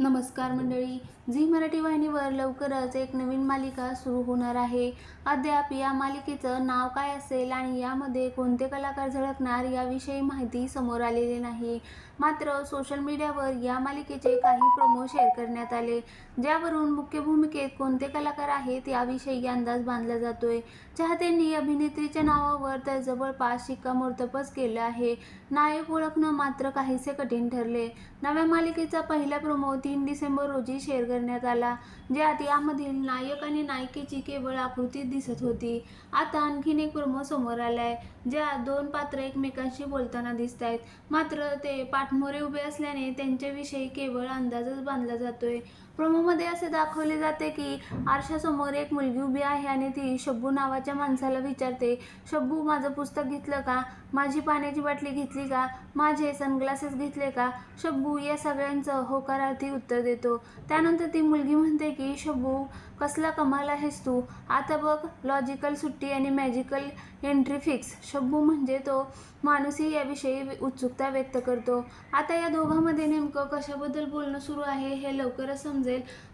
नमस्कार मंडळी. झी मराठी वाहिनीवर लवकरच एक नवीन मालिका सुरू होणार आहे. अद्याप या मालिकेचं नाव काय असेल आणि यामध्ये कोणते कलाकार झळकणार याविषयी माहिती समोर आलेली नाही. मात्र सोशल मीडियावर या मालिकेचे काही प्रोमो शेअर करण्यात आले ज्यावरून मुख्य भूमिकेत कोणते कलाकार आहेत याविषयी अंदाज बांधला जातोय. चाहत्यांनी अभिनेत्रीच्या नावावर तर जवळपास शिक्कामोर्तबच केलं आहे. नायक ओळखणं मात्र काहीसे कठीण ठरले. नव्या मालिकेचा पहिला प्रोमो तीन डिसेंबर रोजी शेअर करण्यात आला ज्यात यामधील नायक आणि नायिकेची केवळ आकृती दिसत होती. आता आणखीन एक प्रमो समोर आलाय ज्यात दोन पात्र एकमेकांशी बोलताना दिसत आहेत मात्र ते पाठमोरे उभे असल्याने त्यांच्याविषयी केवळ अंदाजच बांधला जातोय. प्रोमोमध्ये असे दाखवले जाते की आरशासमोर एक मुलगी उभी आहे आणि ती शब्बू नावाच्या माणसाला विचारते शब्बू माझं पुस्तक घेतलं का? माझी पाण्याची बाटली घेतली का? माझे सनग्लासेस घेतले का? शब्बू या सगळ्यांचं होकारार्थी उत्तर देतो. त्यानंतर ती मुलगी म्हणते की शब्बू कसला कमाल आहेस तू. आता बघ लॉजिकल सुट्टी आणि मॅजिकल एंट्री फिक्स शब्बू म्हणजे तो माणूसही याविषयी उत्सुकता व्यक्त करतो. आता या दोघांमध्ये नेमकं कशाबद्दल बोलणं सुरू आहे हे लवकरच समजेल.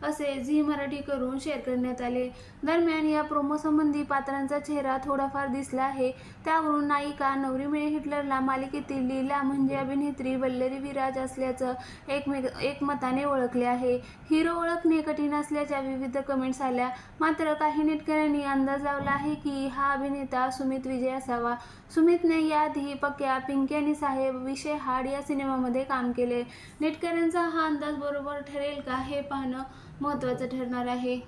असे झी मराठी करून शेअर करण्यात आले. दरम्यान या प्रोमोसंबंधी पात्रांचा चेहरा थोडाफार दिसला आहे. त्यावरून नायिका नवरी मिळे हिटलरला मालिकेतील लीला म्हणजे अभिनेत्री वल्लरी विराज असल्याचं एकमेक एकमताने ओळखले आहे. हिरो ओळखणे कठीण असल्याच्या विविध कमेंट्स आल्या. मात्र काही नेटकऱ्यांनी अंदाज लावला आहे की हा अभिनेता सुमित विजय असावा. सुमितने याआधी पक्या पिंकी आणि साहेब विषय हाड या सिनेमामध्ये काम केले. नेटकऱ्यांचा हा अंदाज बरोबर ठरेल का हे पाहणं महत्त्वाचं ठरणार आहे.